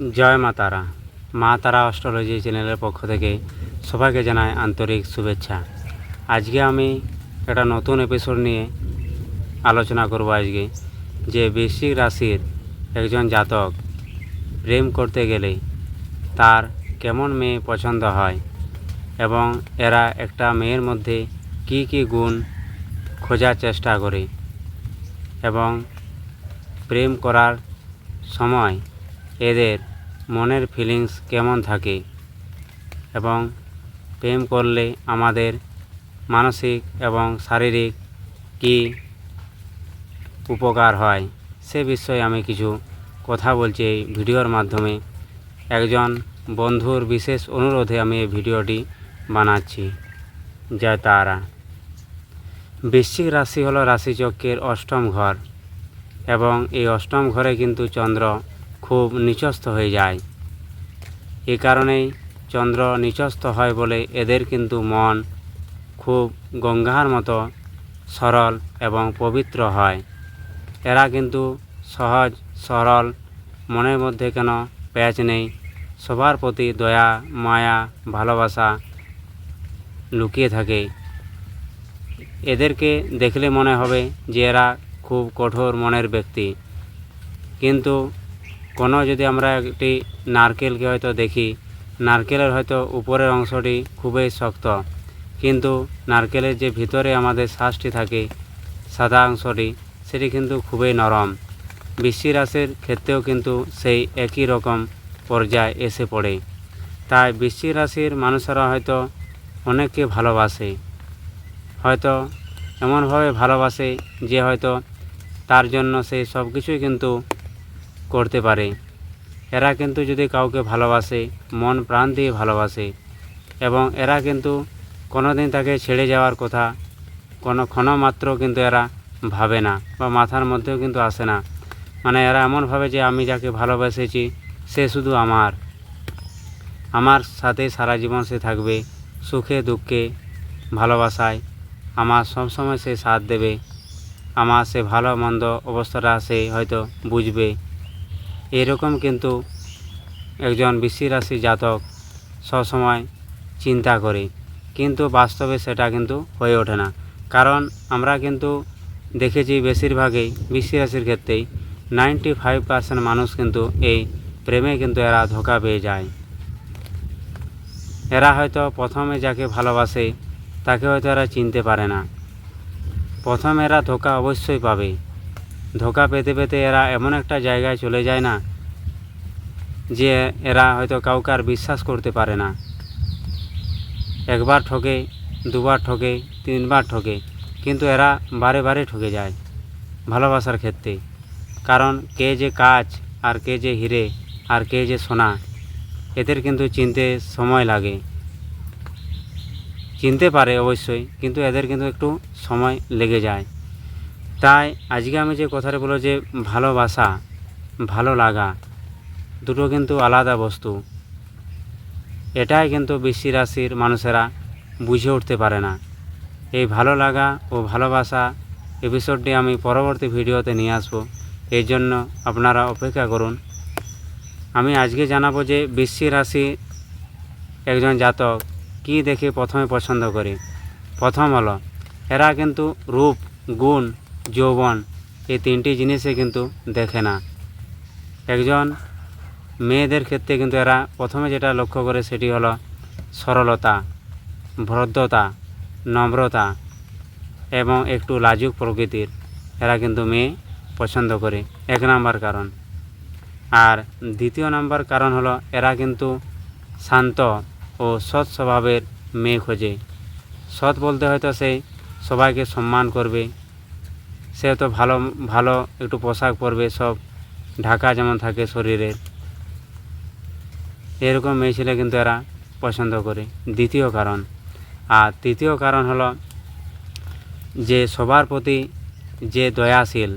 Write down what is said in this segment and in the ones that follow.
জয় মা তারা। মা তারা অস্ট্রোলজি চ্যানেলের পক্ষ থেকে সবাইকে জানায় আন্তরিক শুভেচ্ছা। আজকে আমি একটা নতুন এপিসোড নিয়ে আলোচনা করব আজকে, যে বৃশ্চিক রাশির একজন জাতক প্রেম করতে গেলে তার কেমন মেয়ে পছন্দ হয় এবং এরা একটা মেয়ের মধ্যে কি কি গুণ খোঁজার চেষ্টা করে এবং প্রেম করার সময় এদের মনের ফিলিংস কেমন থাকে এবং প্রেম করলে আমাদের মানসিক এবং শারীরিক কি উপকার হয়? সে বিষয়ে আমি কিছু কথা বলছি এই ভিডিওর মাধ্যমে। একজন বন্ধুর বিশেষ অনুরোধে আমি এই ভিডিওটি বানাচ্ছি, জয় তারা। বৃশ্চিক রাশি হলো রাশিচক্রের অষ্টম ঘর এবং এই অষ্টম ঘরে কিন্তু চন্দ্র খুব নিচস্থ হয়ে যায়। এই কারণেই চন্দ্র নিচস্থ হয় বলে এদের কিন্তু মন খুব গঙ্গার মতো সরল এবং পবিত্র হয়। এরা কিন্তু সহজ, সরল, মনের মধ্যে কেন প্যাচ নেই, সবার প্রতি দয়া, মায়া, ভালোবাসা লুকিয়ে থাকে। এদেরকে দেখলে মনে হবে যে এরা খুব কঠোর মনের ব্যক্তি। কিন্তু কোনো যদি আমরা একটি নারকেলকে হয়তো দেখি, নারকেলের হয়তো উপরের অংশটি খুবই শক্ত। কিন্তু নারকেলের যে ভিতরে আমাদের শ্বাসটি থাকে, সাদা অংশটি, সেটি কিন্তু খুবই নরম। বৃষ্টি রাশির ক্ষেত্রেও কিন্তু সেই একই রকম পর্যায়ে এসে পড়ে। তাই বৃশ্চিক রাশির মানুষেরা হয়তো অনেককে ভালোবাসে। হয়তো এমনভাবে ভালোবাসে যে হয়তো তার জন্য সে সব কিছুই কিন্তু করতে পারে। এরা কিন্তু যদি কাউকে ভালোবাসে, মন প্রাণ দিয়ে ভালোবাসে, এবং এরা কিন্তু কোনোদিন তাকে ছেড়ে যাওয়ার কথা, কোনো ক্ষণমাত্র কিন্তু এরা ভাবে না বা মাথার মধ্যেও কিন্তু আসে না। মানে এরা এমন ভাবে যে, আমি যাকে ভালোবেসেছি, সে শুধু আমার। আমার সাথে সারা জীবন সে থাকবে, সুখে, দুঃখে, ভালোবাসায়। আমার সবসময় সে সাথ দেবে। আমার সে ভালো, মন্দ অবস্থাটা সে হয়তো বুঝবে। এরকম কিন্তু একজন বৃষ্টি রাশি জাতক সবসময় চিন্তা করে। কিন্তু বাস্তবে সেটা কিন্তু হয়ে ওঠে না। কারণ আমরা কিন্তু দেখেছি বেশিরভাগই বৃষ্টি রাশির ক্ষেত্রেই নাইনটি ফাইভ পার্সেন্ট মানুষ কিন্তু এই প্রেমে কিন্তু এরা ধোকা পেয়ে যায়। এরা হয়তো প্রথমে যাকে ভালোবাসে, তাকে হয়তো এরা চিনতে পারে না। প্রথম এরা ধোকা অবশ্যই পাবে। ধোকা পেতে পেতে এরা এমন একটা জায়গায় চলে যায় না, যে এরা হয়তো কাউকে আর বিশ্বাস করতে পারে না। একবার ঠকে, দুবার ঠকে, তিনবার ঠকে, কিন্তু এরা বারে বারে ঠকে যায় ভালোবাসার ক্ষেত্রে। কারণ কে যে কাজ আর কে যে হিরে আর কে যে সোনা, এদের কিন্তু চিনতে সময় লাগে। চিনতে পারে অবশ্যই, কিন্তু এদের কিন্তু একটু সময় লেগে যায়। তাই আজকে আমি যে কথাটা বলব যে ভালোবাসা, ভালো লাগা, দুটো কিন্তু আলাদা বস্তু। এটাই কিন্তু বৃষ্টি রাশির মানুষেরা বুঝে উঠতে পারে না। এই ভালো লাগা ও ভালোবাসা এপিসোডটি আমি পরবর্তী ভিডিওতে নিয়ে আসব। এই জন্য আপনারা অপেক্ষা করুন। আমি আজকে জানাব যে বৃষ্টি রাশি একজন জাতক কি দেখে প্রথমে পছন্দ করে। প্রথম হলো, এরা কিন্তু রূপ, গুণ যৌবন, এই তিনটি জিনিসে কিন্তু দেখে না। একজন মেয়েদের ক্ষেত্রে কিন্তু এরা প্রথমে যেটা লক্ষ্য করে সেটি হলো সরলতা, ভদ্রতা, নম্রতা এবং একটু লাজুক প্রকৃতির। এরা কিন্তু মেয়ে পছন্দ করে, এক নাম্বার কারণ। আর দ্বিতীয় নাম্বার কারণ হলো এরা কিন্তু শান্ত ও সৎ স্বভাবের মেয়ে খোঁজে। সৎ বলতে হয়তো সে সবাইকে সম্মান করবে সে তো ভালো ভালো একটু পোশাক পরবে, সব ঢাকা যেমন থাকে শরীরের। এরকম মেয়ে ছেলে কিন্তু এরা পছন্দ করে। দ্বিতীয় কারণ, আর তৃতীয় কারণ হলো যে সবার প্রতি যে দয়াশীল,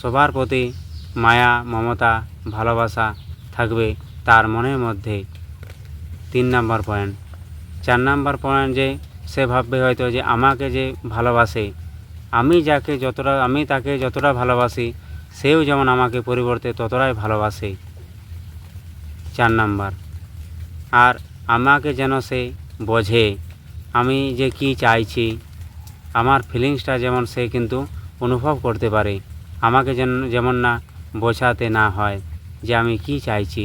সবার প্রতি মায়া, মমতা, ভালোবাসা থাকবে তার মনের মধ্যে। তিন নাম্বার পয়েন্ট। চার নাম্বার পয়েন্ট যে সে ভাববে হয়তো যে আমাকে যে ভালোবাসে আমি যাকে যতটা, আমি তাকে যতটা ভালোবাসি, সেও যেমন আমাকে পরিবর্তে ততটাই ভালোবাসে। চার নাম্বার। আর আমাকে যেন সে বোঝে, আমি যে কি চাইছি, আমার ফিলিংসটা যেমন সে কিন্তু অনুভব করতে পারে, আমাকে যেন, যেমন না বোঝাতে না হয় যে আমি কি চাইছি।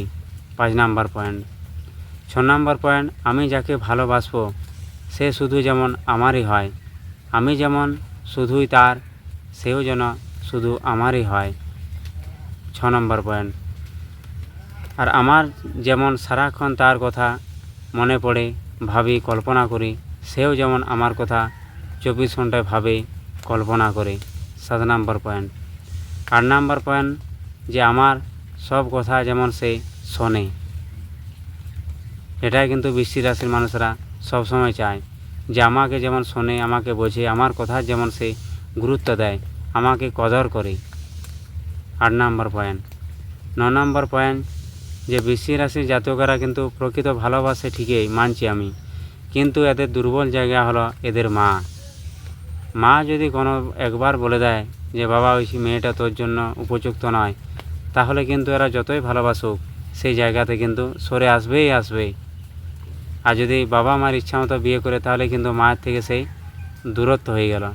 পাঁচ নাম্বার পয়েন্ট ছ নম্বর পয়েন্ট আমি যাকে ভালোবাসবো, সে শুধু যেমন আমারই হয়, আমি যেমন শুধুই তার, সেও যেন শুধু আমারই হয়। ছ নম্বর পয়েন্ট। আর আমার যেমন সারাক্ষণ তার কথা মনে পড়ে, ভাবি, কল্পনা করি, সেও যেমন আমার কথা চব্বিশ ঘন্টায় ভাবে, কল্পনা করে। সাত নম্বর পয়েন্ট। আট নম্বর পয়েন্ট যে আমার সব কথা যেমন সে শোনে। এটাই কিন্তু বৃষ্টি রাশির মানুষরা সবসময় চায়। যে আমাকে যেমন শোনে, আমাকে বোঝে, আমার কথা যেমন সে গুরুত্ব দেয়, আমাকে কদর করে। আট নম্বর পয়েন্ট ন নম্বর পয়েন্ট যে বৃষ্টি রাশির জাতকেরা কিন্তু প্রকৃত ভালোবাসে ঠিকই, মানছি আমি। কিন্তু এদের দুর্বল জায়গা হলো এদের মা। মা যদি কোনো একবার বলে দেয় যে, বাবা, ওই মেয়েটা তোর জন্য উপযুক্ত নয়, তাহলে কিন্তু এরা যতই ভালোবাসুক, সেই জায়গাতে কিন্তু সরে আসবেই আসবে। আর যদি বাবা মার ইচ্ছা মতো বিয়ে করে, তাহলে কিন্তু মায়ের থেকে সেই দূরত্ব হয়ে গেল।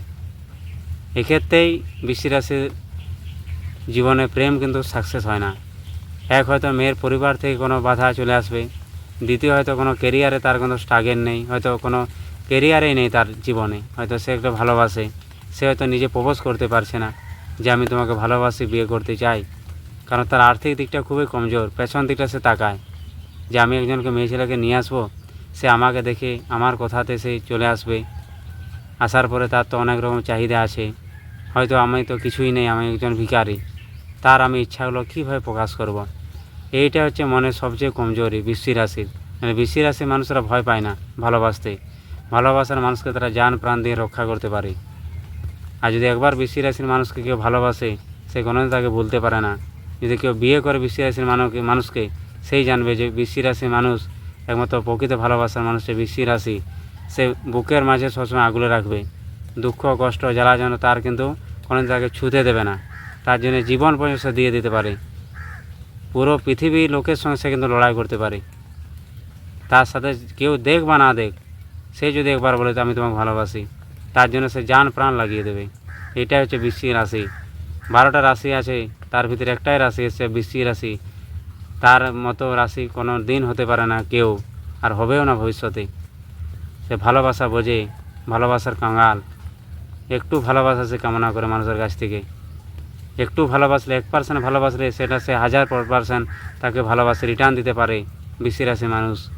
এক্ষেত্রেই বৃষ্টি রাশির জীবনে প্রেম কিন্তু সাকসেস হয় না। এক হয়তো মেয়ের পরিবার থেকে কোনো বাধা চলে আসবে, দ্বিতীয় হয়তো কোনো কেরিয়ারে তার কোনো স্ট্রাগেল নেই, হয়তো কোনো কেরিয়ারেই নেই তার জীবনে, হয়তো সে একটা ভালোবাসে, সে হয়তো নিজে প্রপোজ করতে পারছে না যে আমি তোমাকে ভালোবাসি, বিয়ে করতে চাই। কারণ তার আর্থিক দিকটা খুবই কমজোর, পেছন দিকটা সে তাকায় যে আমি একজনকে মেয়ে ছেলেকে নিয়ে আসব সে আমাকে দেখে আমার কথাতে সে চলে আসবে। আসার পরে তার তো অনেক রকম চাহিদা আছে। হয়তো আমি তো কিছুই নেই, আমি একজন ভিখারি। তার আমি ইচ্ছাগুলো কীভাবে প্রকাশ করব। এইটা হচ্ছে মনের সবচেয়ে কমজোরি, বৃষ্টি রাশির মানে বৃষ্টি রাশির মানুষরা ভয় পায় না ভালোবাসতে। ভালোবাসার মানুষকে তারা যান প্রাণ দিয়ে রক্ষা করতে পারে। আর যদি একবার বৃষ্টি রাশির মানুষকে কেউ ভালোবাসে, সে কোনোদিন তাকে ভুলতে পারে না। যদি কেউ বিয়ে করে বৃষ্টি রাশির মানুষকে মানুষকে, সেই জানবে যে বৃষ্টি রাশির মানুষ একমাত্র প্রকৃত ভালোবাসার মানুষটা বৃষ্টি রাশি সে বুকের মাঝে সবসময় আগুলে রাখবে। দুঃখ, কষ্ট, জ্বালা যেন তার কিন্তু কোনোদিন তাকে ছুঁতে দেবে না। তার জন্য জীবন পর্যন্ত সে দিয়ে দিতে পারে। পুরো পৃথিবীর লোকের সঙ্গে সে কিন্তু লড়াই করতে পারে। তার সাথে কেউ দেখ বা না দেখ, সে যদি একবার বলে আমি তোমাকে ভালোবাসি, তার জন্য সে জান প্রাণ লাগিয়ে দেবে। এটাই হচ্ছে বৃশ্চিক রাশি। বারোটা রাশি আছে, তার ভিতরে একটাই রাশি হচ্ছে বৃশ্চিক রাশি। তার মতো রাশি কোনো দিন হতে পারে না, কেউ, আর হবেও না ভবিষ্যতে। সে ভালোবাসা বোঝে, ভালোবাসার কাঙাল। একটু ভালোবাসা সে কামনা করে মানুষের কাছ থেকে। একটু ভালোবাসলে, এক পার্সেন্ট ভালোবাসলে সেটা সে হাজার পার্সেন্ট তাকে ভালোবাসে রিটার্ন দিতে পারে বৃষ্টি রাশি মানুষ।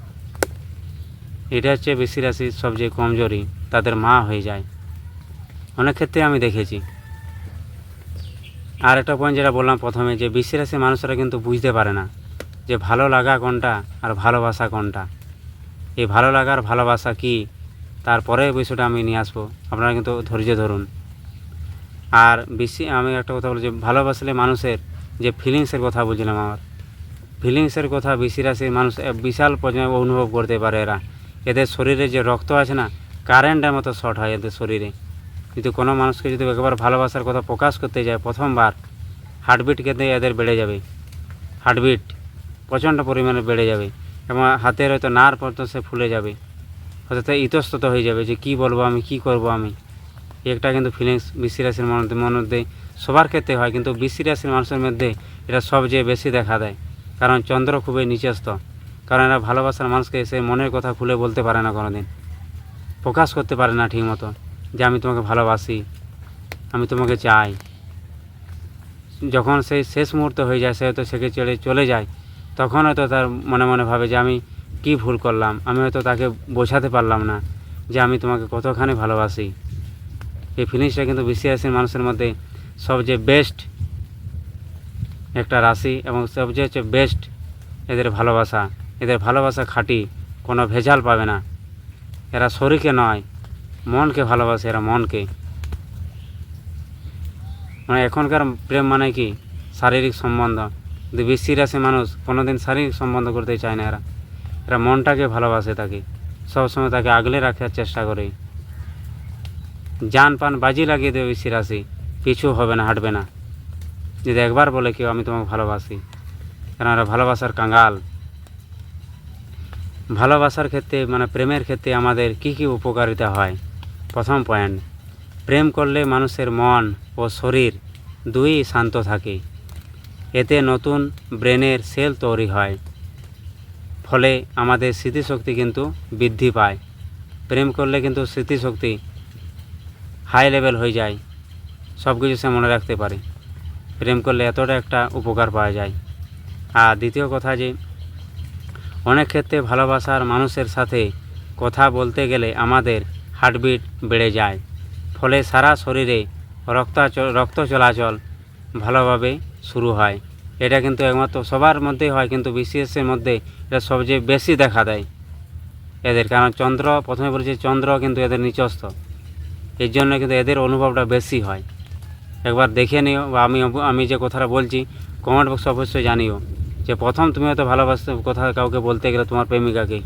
এটা হচ্ছে বৃষ্টি রাশির সবচেয়ে কমজোরি, তাদের মা হয়ে যায়। অনেক ক্ষেত্রে আমি দেখেছি। আর একটা পয়েন্ট যেটা বললাম প্রথমে, যে রাশির মানুষরা কিন্তু বুঝতে পারে না। যে ভালো লাগা কোনটা আর ভালোবাসা কোনটা? এই ভালো লাগার ভালোবাসা কি? তারপরে বিষয়টা আমি নিয়ে আসব। আপনারা কিন্তু ধৈর্য ধরুন। আর বেশি আমি একটা কথা বলি যে, ভালোবাসলে মানুষের যে ফিলিংসের কথা বলছিলাম আমার। ফিলিংসের কথা বেশি রাশির মানুষ বিশাল পর্যায়ে অনুভব করতে পারে এরা। এদের শরীরে যে রক্ত আছে না কারেন্টের মতো শর্ট হয় এদের শরীরে। কিন্তু কোনো মানুষকে যদি একবার ভালোবাসার কথা প্রকাশ করতে যায় প্রথমবার হার্টবিট কেটে এদের বেড়ে যাবে। হার্টবিট প্রচণ্ড পরিমাণে বেড়ে যাবে এবং হাতের হয়তো নার পর্যন্ত সে ফুলে যাবে। হয়তো ইতস্তত হয়ে যাবে যে কি বলব আমি, কি করব আমি। একটা কিন্তু ফিলিংস বৃষ্টি রাশির মধ্যে মধ্যে সবার ক্ষেত্রে হয়, কিন্তু বৃষ্টি রাশির মানুষের মধ্যে এটা সবচেয়ে বেশি দেখা দেয়। কারণ চন্দ্র খুবই নিচস্ত কারণ এরা ভালোবাসার মানুষকে সে মনের কথা খুলে বলতে পারে না কোনো দিন প্রকাশ করতে পারে না ঠিকমতো যে আমি তোমাকে ভালোবাসি, আমি তোমাকে চাই। যখন সেই শেষ মুহূর্ত হয়ে যায়, সে হয়তো সেকে চলে চলে যায়। তখন হয়তো তার মনে মনে ভাবে যে আমি কি ভুল করলাম? আমি হয়তো তাকে বোঝাতে পারলাম না যে আমি তোমাকে কতখানি ভালোবাসি। এই ফিলিংসটা কিন্তু রাশির মানুষের মধ্যে সবচেয়ে বেস্ট একটা রাশি এবং সবচেয়ে হচ্ছে বেস্ট এদের ভালোবাসা। এদের ভালোবাসা খাঁটি, কোনো ভেজাল পাবে না। এরা শরীরকে নয়, মনকে ভালোবাসে এরা মনকে। মানে এখনকার প্রেম মানে কি? শারীরিক সম্বন্ধ। কিন্তু বৃষ্টি রাশি মানুষ কোনোদিন শারীরিক সম্বন্ধ করতে চায় না এরা। এরা মনটাকে ভালোবাসে তাকে, সবসময় তাকে আগলে রাখার চেষ্টা করে। যান পান বাজি লাগিয়ে দেবে বৃষ্টি রাশি কিছু হবে না, হাঁটবে না। যদি একবার বলে কেউ, আমি তোমাকে ভালোবাসি। কারণ এরা ভালোবাসার কাঙ্গাল ভালোবাসার ক্ষেত্রে মানে প্রেমের ক্ষেত্রে আমাদের কি কি উপকারিতা হয়? প্রথম পয়েন্ট প্রেম করলে মানুষের মন ও শরীর দুই শান্ত থাকে। এতে নতুন ব্রেনের সেল তৈরি হয়। ফলে আমাদের স্মৃতিশক্তি কিন্তু বৃদ্ধি পায়। প্রেম করলে কিন্তু স্মৃতিশক্তি হাই লেভেল হয়ে যায়। সব কিছু সে মনে রাখতে পারে। প্রেম করলে এতটা একটা উপকার পাওয়া যায়। আর দ্বিতীয় কথা যে, অনেক ক্ষেত্রে ভালোবাসার মানুষের সাথে কথা বলতে গেলে আমাদের হার্টবিট বেড়ে যায়। ফলে সারা শরীরে রক্ত রক্ত চলাচল ভালোভাবে শুরু হয়। এটা কিন্তু একমাত্র সবার মধ্যেই হয়, কিন্তু বিসিএসের মধ্যে এটা সবচেয়ে বেশি দেখা দেয়। এদের কারণ চন্দ্র, প্রথমে বলেছি চন্দ্র কিন্তু এদের নিচস্থ। এর জন্য কিন্তু এদের অনুভবটা বেশি হয়। একবার দেখে নিও বা আমি আমি যে কথাটা বলছি কমেন্ট বক্সে অবশ্যই জানিও। যে প্রথম তুমি হয়তো ভালোবাসতে কথা কাউকে বলতে গেলে তোমার প্রেমিকাকে,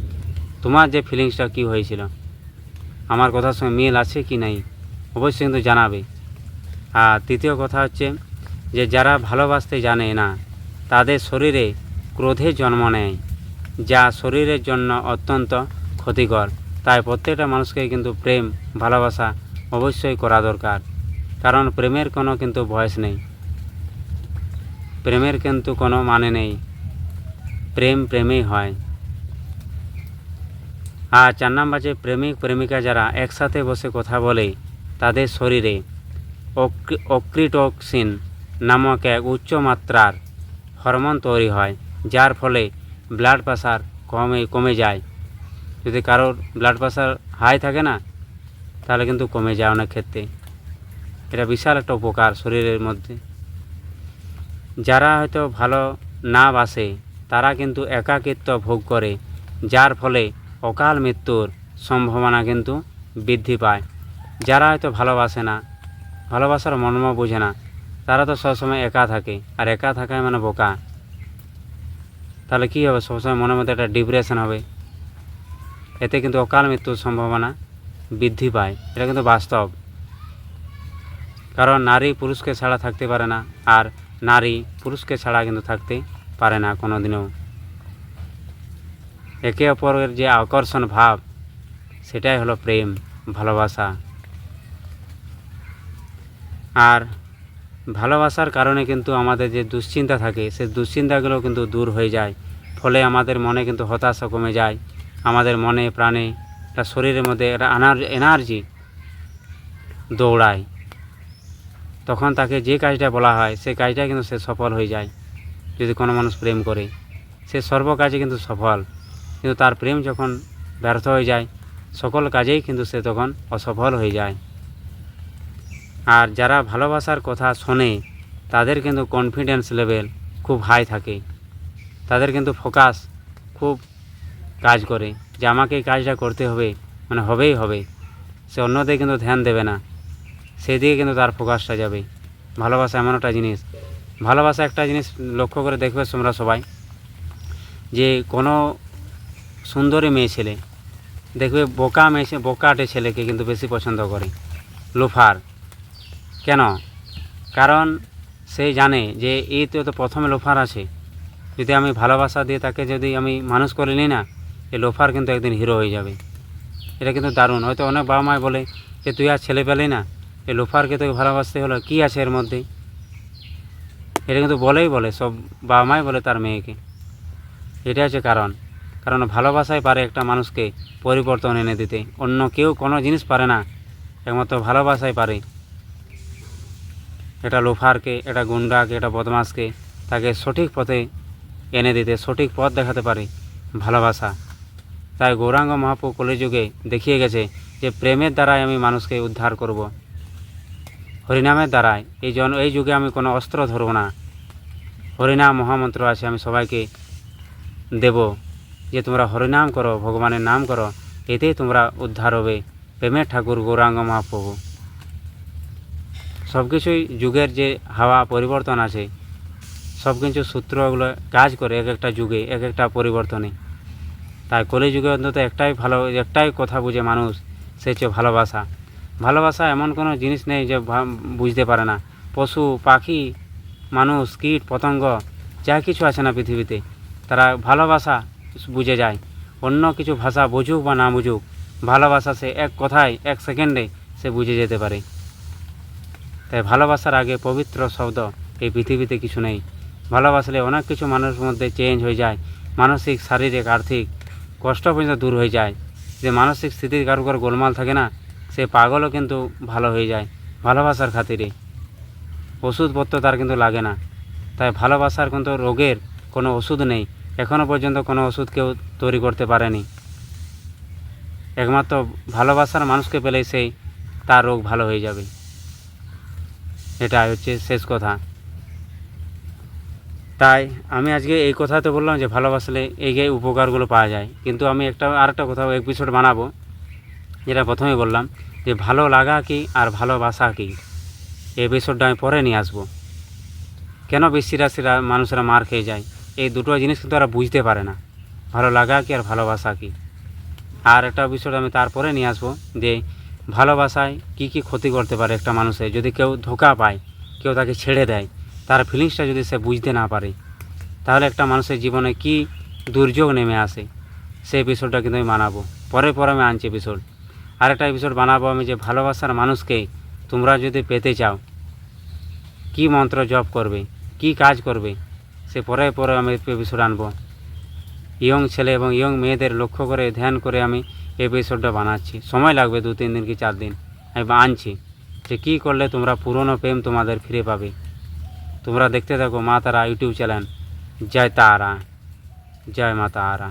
তোমার যে ফিলিংসটা কী হয়েছিল, আমার কথার সঙ্গে মিল আছে কি নাই, অবশ্যই কিন্তু জানাবে। আর তৃতীয় কথা হচ্ছে যে যারা ভালোবাসতে জানে না, তাদের শরীরে ক্রোধে জন্ম নেয়, যা শরীরের জন্য অত্যন্ত ক্ষতিকর। তাই প্রত্যেকটা মানুষকে কিন্তু প্রেম, ভালোবাসা অবশ্যই করা দরকার। কারণ প্রেমের কোনো কিন্তু বয়স নেই। প্রেমের কিন্তু কোনো মানে নেই। প্রেম প্রেমেই হয়। আর চার নাম্বার যে প্রেমিক, প্রেমিকা যারা একসাথে বসে কথা বলে, তাদের শরীরে অক্রি- অক্রিটোক্সিন নামক এক উচ্চ মাত্রার হরমোন তৈরি হয়, যার ফলে ব্লাড প্রেশার কমে কমে যায়। যদি কারোর ব্লাড প্রেশার হাই থাকে না, তাহলে কিন্তু কমে যায় অনেক ক্ষেত্রে। এটা বিশাল একটা উপকার শরীরের মধ্যে। যারা হয়তো ভালো না বাসে তারা কিন্তু একাকিত্ব ভোগ করে, যার ফলে অকাল মৃত্যুর সম্ভাবনা কিন্তু বৃদ্ধি পায়। যারা হয়তো ভালোবাসে না, ভালোবাসার মর্ম বোঝে না তারা তো সবসময় একা থাকে। আর একা থাকায় মানে বোকা। তাহলে কী হবে? সবসময় মনের মধ্যে একটা ডিপ্রেশন হবে। এতে কিন্তু অকাল মৃত্যুর সম্ভাবনা বৃদ্ধি পায়। এটা কিন্তু বাস্তব। কারণ নারী পুরুষকে ছাড়া থাকতে পারে না, আর নারী পুরুষকে ছাড়া কিন্তু থাকতে পারে না কোনো দিনেও একে অপরের যে আকর্ষণ ভাব, সেটাই হলো প্রেম, ভালোবাসা। আর ভালোবাসার কারণে কিন্তু আমাদের যে দুশ্চিন্তা থাকে, সে দুশ্চিন্তাগুলো কিন্তু দূর হয়ে যায়। ফলে আমাদের মনে কিন্তু হতাশা কমে যায়। আমাদের মনে, প্রাণে একটা শরীরের মধ্যে একটা এনার্জি দৌড়ায়। তখন তাকে যে কাজটা বলা হয়, সে কাজটা কিন্তু সে সফল হয়ে যায়, যদি কোনো মানুষ প্রেম করে। সে সর্ব কাজে কিন্তু সফল। কিন্তু তার প্রেম যখন ব্যর্থ হয়ে যায়, সকল কাজেই কিন্তু সে তখন অসফল হয়ে যায়। আর যারা ভালোবাসার কথা শোনে, তাদের কিন্তু কনফিডেন্স লেভেল খুব হাই থাকে। তাদের কিন্তু ফোকাস খুব কাজ করে যে আমাকে এই কাজটা করতে হবে মানে হবেই হবে। সে অন্যদের কিন্তু ধ্যান দেবে না। সেদিকে কিন্তু তার ফোকাসটা যাবে। ভালোবাসা এমন একটা জিনিস। ভালোবাসা একটা জিনিস লক্ষ্য করে দেখবে তোমরা সবাই, যে কোনো সুন্দরী মেয়ে ছেলে, দেখবে বোকা মেয়ে, বোকাটে ছেলেকে কিন্তু বেশি পছন্দ করে। লোফার। কেন? কারণ সে জানে যে এই তো তো প্রথমে লোফার আছে। যদি আমি ভালোবাসা দিয়ে তাকে যদি আমি মানুষ করে নিই না এই লোফার কিন্তু একদিন হিরো হয়ে যাবে। এটা কিন্তু দারুণ। হয়তো অনেক বাবা মায় বলে যে, তুই আর ছেলে পেলে না এই লোফারকে তোকে ভালোবাসতে হলো, কী আছে এর মধ্যে? এটা কিন্তু বলেই বলে, সব বাবা মাই বলে তার মেয়েকে। এটা হচ্ছে কারণ। কারণ ভালোবাসাই পারে একটা মানুষকে পরিবর্তন এনে দিতে। অন্য কেউ কোনো জিনিস পারে না, একমাত্র ভালোবাসাই পারে। এটা লোফারকে, এটা গুন্ডাকে, এটা বদমাসকে তাকে সঠিক পথে এনে দিতে, সঠিক পথ দেখাতে পারে ভালোবাসা। তাই গৌরাঙ্গ মহাপ্রু কলিযুগে দেখিয়ে গেছে যে প্রেমের দ্বারাই আমি মানুষকে উদ্ধার করব। হরিনামের দ্বারাই। এই জন এই যুগে আমি কোনো অস্ত্র ধরব না। হরিনাম মহামন্ত্র আছে, আমি সবাইকে দেব। যে তোমরা হরিনাম করো, ভগবানের নাম করো, এতেই তোমরা উদ্ধার হবে। প্রেমের ঠাকুর গৌরাঙ্গ মহাপ্রভু। সব কিছুই যুগের যে হাওয়া পরিবর্তন আছে, সব কিছু সূত্রগুলো কাজ করে এক একটা যুগে এক একটা পরিবর্তনে। তাই কলিযুগে অন্তত একটাই ভালো, একটাই কথা বুঝে মানুষ, সে হচ্ছে ভালোবাসা। ভালোবাসা এমন কোনো জিনিস নেই যে বুঝতে পারে না। পশু, পাখি, মানুষ, কীট, পতঙ্গ, যা কিছু আছে না পৃথিবীতে, তারা ভালোবাসা বুঝে যায়। অন্য কিছু ভাষা বুঝুক বা না বুঝুক, ভালোবাসা সে এক কথায়, এক সেকেন্ডে সে বুঝে যেতে পারে। তাই ভালোবাসার আগে পবিত্র শব্দ এই পৃথিবীতে কিছু নেই। ভালোবাসলে অনেক কিছু মানুষের মধ্যে চেঞ্জ হয়ে যায়, মানসিক, শারীরিক, আর্থিক কষ্ট পর্যন্ত দূর হয়ে যায়। যে মানসিক স্থিতির কারও কারও গোলমাল থাকে না, সে পাগলও কিন্তু ভালো হয়ে যায় ভালোবাসার খাতিরে। ওষুধপত্র তার কিন্তু লাগে না। তাই ভালোবাসার কিন্তু রোগের কোনো ওষুধ নেই। এখনও পর্যন্ত কোনো ওষুধ কেউ তৈরি করতে পারেনি। একমাত্র ভালোবাসার মানুষকে পেলেই সেই তার রোগ ভালো হয়ে যাবে। এটাই হচ্ছে শেষ কথা। তাই আমি আজকে এই কথা তো বললাম যে ভালোবাসলে এই এই উপকারগুলো পাওয়া যায়। কিন্তু আমি একটা, আরেকটা কথা এপিসোড বানাবো, যেটা প্রথমে বললাম যে ভালো লাগা কি আর ভালোবাসা কি? এই এপিসোডটা আমি পরে নিয়ে আসব। কেন বেশি রাশিরা মানুষেরা মার খেয়ে যায়? এই দুটো জিনিস কিন্তু ওরা বুঝতে পারে না। ভালো লাগা কি আর ভালোবাসা কি? আর একটা বিষয় আমি তারপরে নিয়ে আসব যে ভালোবাসায় কি কি ক্ষতি করতে পারে একটা মানুষের? যদি কেউ ধোকা পায়, কেউ তাকে ছেড়ে দেয়, তার ফিলিংসটা যদি সে বুঝতে না পারে, তাহলে একটা মানুষের জীবনে কি দুর্যোগ নেমে আসে? সেই এপিসোডটা কিন্তু আমি বানাবো। পরে পরে আমি আনছি এপিসোড আরেকটা এপিসোড বানাবো আমি যে ভালোবাসার মানুষকে তোমরা যদি পেতে চাও, কি মন্ত্র জপ করবে, কি কাজ করবে, সে পরে পরে আমি এপিসোড আনব। ইয়ং ছেলে এবং ইয়ং মেয়েদের লক্ষ্য করে, ধ্যান করে আমি এপিসোডটা বানাচ্ছি। সময় লাগবে দু, তিন দিন কি চার দিন। আমি আনছি যে কী করলে তোমরা পুরনো প্রেম তোমাদের ফিরে পাবে। তোমরা দেখতে থাকো মা তারা ইউটিউব চ্যানেল। জয় তারা। জয় মা তারা।